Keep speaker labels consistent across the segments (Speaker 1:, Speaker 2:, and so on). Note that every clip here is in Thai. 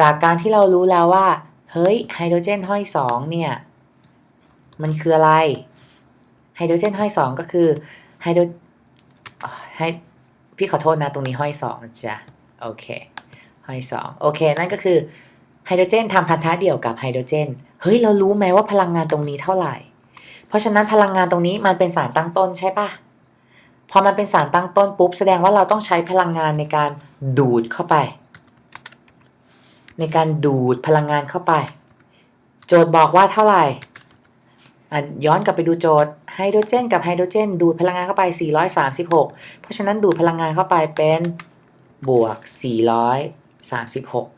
Speaker 1: จากการที่เรารู้แล้วว่า เฮ้ยไฮโดรเจนห้อยสองเนี่ย มันคืออะไร ไฮโดรเจนห้อยสองก็คือไฮโดรอ่าไฮพี่ขอโทษนะ ตรงนี้ห้อยสองจ๊ะโอเค ห้อยสองโอเค นั่นก็คือไฮโดรเจนทำพันธะเดี่ยวกับไฮโดรเจน เฮ้ย เรารู้ไหมว่าพลังงานตรงนี้เท่าไหร่ เพราะฉะนั้นพลังงานตรงนี้มันเป็นสารตั้งต้นใช่ปะพอมันเป็นสารตั้งต้นปุ๊บ แสดงว่าเราต้องใช้พลังงานในการดูดเข้าไป ในการดูดพลังงานเข้าไป โจทย์บอกว่าเท่าไหร่ย้อนกลับไปดูโจทย์ไฮโดรเจนกับไฮโดรเจน ดูดพลังงานเข้าไป 436 เพราะฉะนั้นดูดพลังงานเข้าไปเป็นบวก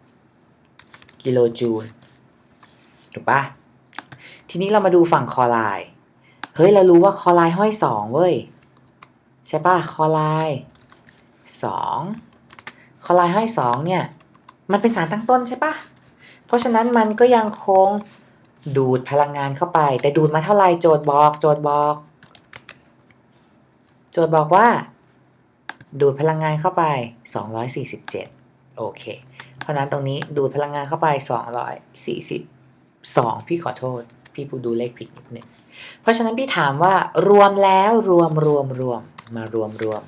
Speaker 1: 436 กิโลจูลถูกปะทีนี้เรามาดูฝั่งคอไลน์เฮ้ย เรารู้ว่าคอไลน์ห้อยสองเว้ย ใช่ปะคอไลน์สองคอไลน์ห้อยสองเนี่ย มันเป็นสารตั้งต้นใช่ปะเพราะฉะนั้นมันก็ยังคงดูดพลังงานเข้าไป แต่ดูดมาเท่าไหร่โจทย์บอก โจทย์บอก โจทย์บอกว่า ดูดพลังงานเข้าไป 247 โอเค เพราะนั้นตรงนี้ดูดพลังงานเข้าไป 242 พี่ขอโทษ พี่พูดดูเลขผิดนิดหนึ่งเพราะฉะนั้นพี่ถามว่ารวมแล้วรวมรวมรวมมารวมรวม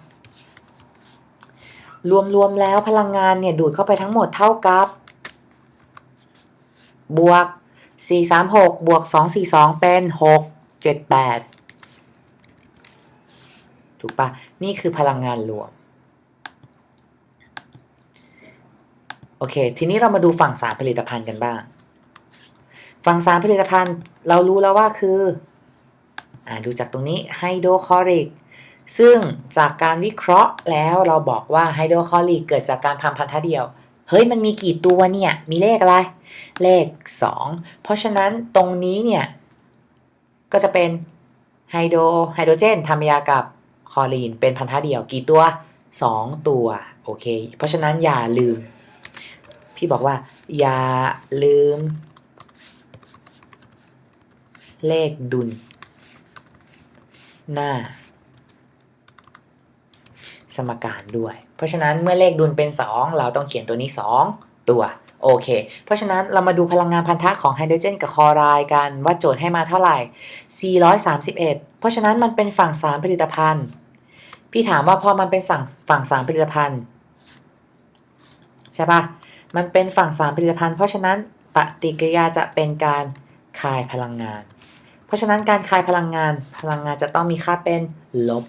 Speaker 1: รวมรวมแล้วพลังงานเนี่ยดูดเข้าไปทั้งหมดเท่ากับบวก 436 บวก 242 เป็น 678 ถูกปะนี่คือพลังงานรวม โอเค ทีนี้เรามาดูฝั่งสารผลิตภัณฑ์กันบ้าง ฝั่งสารผลิตภัณฑ์เรารู้แล้วว่าคือ อ่าดูจากตรงนี้ไฮโดรคลอริก ซึ่งจากการวิเคราะห์แล้วเราบอกว่าไฮโดรคลอริกเกิดจากการพันพันธะเดียว เฮ้ยมันมีกี่ตัวเนี่ย มีเลขอะไร เลข 2 เพราะฉะนั้นตรงนี้เนี่ย ก็จะเป็นไฮโดรไฮโดรเจนทำยากับคลอรีน เป็นพันธะเดียวกี่ตัว 2 ตัว โอเค เพราะฉะนั้นอย่าลืม พี่บอกว่า อย่าลืม เลขดุลหน้า สมการด้วย เพราะฉะนั้นเมื่อเลขดุลเป็น 2 เราต้องเขียนตัวนี้ 2 ตัวโอเค เพราะฉะนั้นเรามาดูพลังงานพันธะของไฮโดรเจนกับคลอไรด์กันว่าโจทย์ให้มาเท่าไหร่ 431 เพราะฉะนั้นมันเป็นฝั่งสารผลิตภัณฑ์ พี่ถามว่าพอมันเป็นสั่งฝั่งสารผลิตภัณฑ์ใช่ปะมันเป็นฝั่งสารผลิตภัณฑ์ เพราะฉะนั้นปฏิกิริยาจะเป็นการคายพลังงาน เพราะฉะนั้นการคายพลังงานพลังงานจะต้องมีค่าเป็นลบ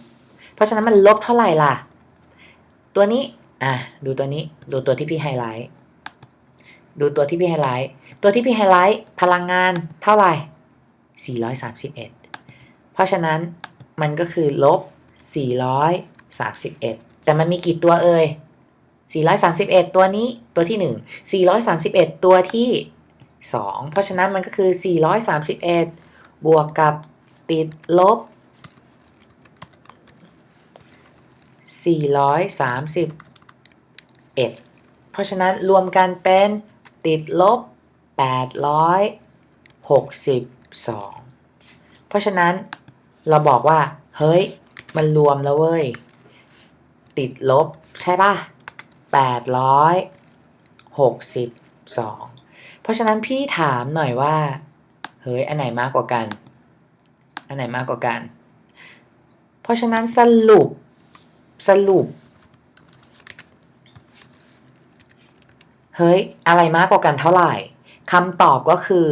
Speaker 1: เพราะฉะนั้นมันลบเท่าไหร่ล่ะ ตัวนี้ อะ ดูตัวนี้ ดูตัวที่พี่ไฮไลท์ ดูตัวที่พี่ไฮไลท์ ตัวที่พี่ไฮไลท์ พลังงานเท่าไหร่ 431 เพราะฉะนั้นมันก็คือลบ 431 แต่มันมีกี่ตัวเอ่ย 431 ตัวนี้ ตัวที่ 1 431 ตัวที่ 2 เพราะฉะนั้นมันก็คือ 431 บวกกับติดลบ 431 เพราะฉะนั้นรวมกันเป็นติดลบ 862 เพราะฉะนั้นเราบอกว่า เฮ้ย มันรวมแล้วเว้ย ติดลบใช่ป่ะ 862 เพราะฉะนั้นพี่ถามหน่อยว่า เฮ้ย อันไหนมากกว่ากัน อันไหนมากกว่ากัน เพราะฉะนั้นสรุป สรุป เฮ้ย อะไรมากกว่ากันเท่าไหร่คำตอบก็คือ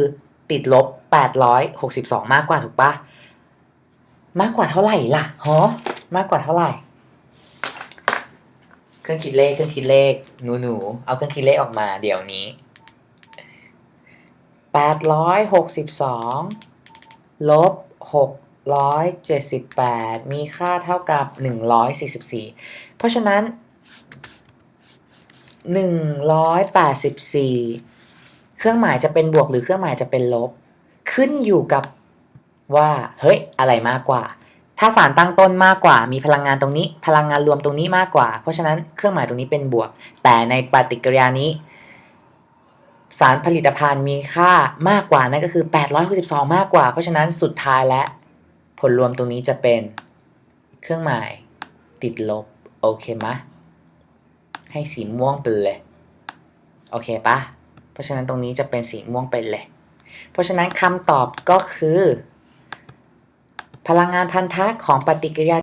Speaker 1: ติดลบ 862 มากกว่าถูกปะมากกว่าเท่าไหร่ล่ะฮะมากกว่าเท่าไหร่ เครื่องคิดเลข เครื่องคิดเลข หนูหนูๆเอาเครื่องคิดเลขออกมาเดี๋ยวนี้ 862 ลบ 678 มีค่าเท่ากับ 144 เพราะฉะนั้น 184 เครื่องหมายจะเป็นบวกหรือเครื่องหมายจะเป็นลบ ขึ้นอยู่กับว่า เฮ้ย อะไรมากกว่า ถ้าสารตั้งต้นมากกว่า มีพลังงานตรงนี้ พลังงานรวมตรงนี้มากกว่า เพราะฉะนั้นเครื่องหมายตรงนี้เป็นบวก แต่ในปฏิกิริยานี้ สารผลิตภัณฑ์มีค่ามากกว่านั่นก็คือ 862 มากกว่า เพราะฉะนั้นสุดท้ายและ ผลรวมตรงนี้จะเป็นเครื่องหมาย ติดลบ โอเคไหมะ ให้สีม่วงไปเลย โอเคปะเพราะฉะนั้นตรงนี้จะเป็นสีม่วงไปเลย เพราะฉะนั้นคำตอบก็คือ พลังงานพันธะของปฏิกิริยา